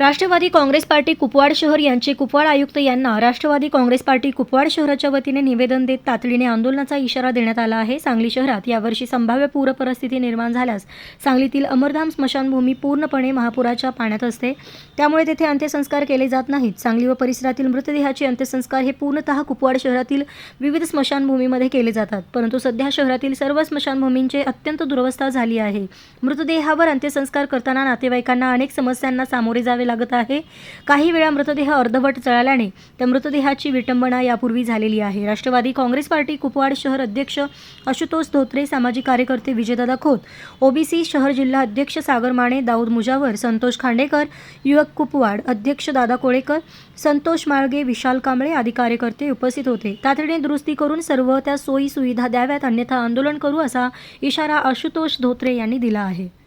Rashtrawadi Congress party Kupwad शहर यांचे कुपवाड आयुक्त यांना राष्ट्रवादी काँग्रेस पार्टी कुपवाड शहराच्या वतीने निवेदन देत तातडीने आंदोलनाचा इशारा देण्यात आला आहे. सांगली शहरात यावर्षी संभाव्य पूरपरिस्थिती निर्माण झाल्यास सांगलीतील अमरधाम स्मशानभूमी पूर्णपणे महापुराच्या पाण्यात असते. त्यामुळे तेथे अंत्यसंस्कार केले जात नाहीत. सांगली व परिसरातील मृतदेहाचे अंत्यसंस्कार हे पूर्णतः कुपवाड शहरातील विविध स्मशानभूमीमध्ये केले जातात. परंतु सध्या शहरातील सर्व स्मशानभूमींचे अत्यंत दुरवस्था झाली आहे. मृतदेहावर अंत्यसंस्कार करताना नातेवाईकांना अनेक समस्यांना सामोरे जावे लागत आहे. काही वेळा मृतदेह अर्धवट चळाल्याने त्या मृतदेहाची विटंबना यापूर्वी झालेली आहे. राष्ट्रवादी काँग्रेस पार्टी कुपवाड शहर अध्यक्ष आशुतोष धोत्रे सामाजिक कार्यकर्ते विजयदादा खोत ओबीसी शहर जिल्हा अध्यक्ष सागर माने दाऊद मुजावर संतोष खांडेकर युवक कुपवाड अध्यक्ष दादा कोळेकर संतोष माळगे विशाल कांबळे आदी कार्यकर्ते उपस्थित होते. तातडीने दुरुस्ती करून सर्व त्या सोयी सुविधा द्याव्यात अन्यथा आंदोलन करू असा इशारा आशुतोष धोत्रे यांनी दिला आहे.